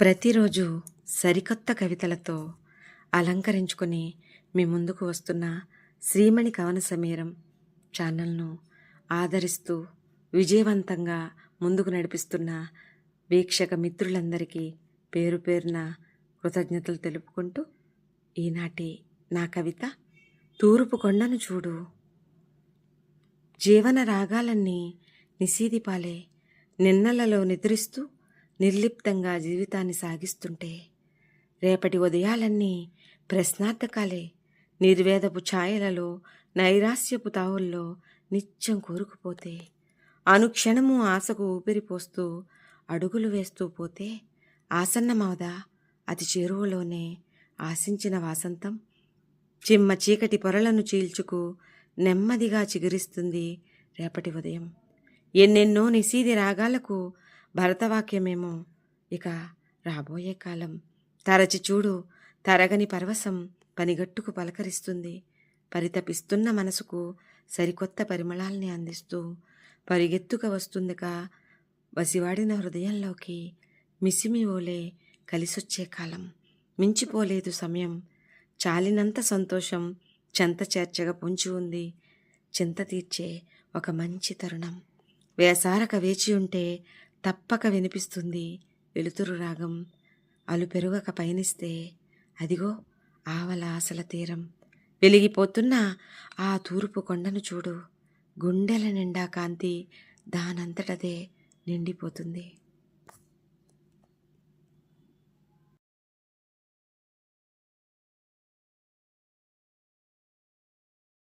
ప్రతిరోజు సరికొత్త కవితలతో అలంకరించుకొని మీ ముందుకు వస్తున్న శ్రీమణి కవన సమీరం ఛానల్ను ఆదరిస్తూ విజయవంతంగా ముందుకు నడిపిస్తున్న వీక్షక మిత్రులందరికీ పేరు పేరున కృతజ్ఞతలు తెలుపుకుంటూ ఈనాటి నా కవిత తూర్పు కొండను చూడు. జీవన రాగాలన్నీ నిశీదిపాలే నిన్నలలో నిద్రిస్తూ నిర్లిప్తంగా జీవితాన్ని సాగిస్తుంటే రేపటి ఉదయాలన్నీ ప్రశ్నార్థకాలే. నిర్వేదపు ఛాయలలో నైరాస్యపు తావుల్లో నిత్యం కూరుకుపోతే అనుక్షణము ఆశకు ఊపిరిపోస్తూ అడుగులు వేస్తూ పోతే ఆసన్నమవదా అతి చేరువలోనే ఆశించిన వాసంతం చిమ్మ చీకటి పొరలను చీల్చుకు నెమ్మదిగా చిగురిస్తుంది రేపటి ఉదయం. ఎన్నెన్నో నిశీది రాగాలకు భరతవాక్యమేమో? ఇక రాబోయే కాలం తరచి చూడు తరగని పరవశం పనిగట్టుకు పలకరిస్తుంది. పరితపిస్తున్న మనసుకు సరికొత్త పరిమళాల్ని అందిస్తూ పరిగెత్తుక వస్తుందిగా వసివాడిన హృదయంలోకి. మిసిమి ఓలే కలిసొచ్చే కాలం. మించిపోలేదు సమయం. చాలినంత సంతోషం చెంత చేర్చగా పొంచి ఉంది. చింత తీర్చే ఒక మంచి తరుణం. వేసారక వేచి ఉంటే తప్పక వినిపిస్తుంది వెలుతురు రాగం. అలు పెరుగక పయనిస్తే అదిగో ఆవల ఆశల తీరం. వెలిగిపోతున్న ఆ తూర్పు కొండను చూడు. గుండెల నిండా కాంతి దానంతటదే నిండిపోతుంది.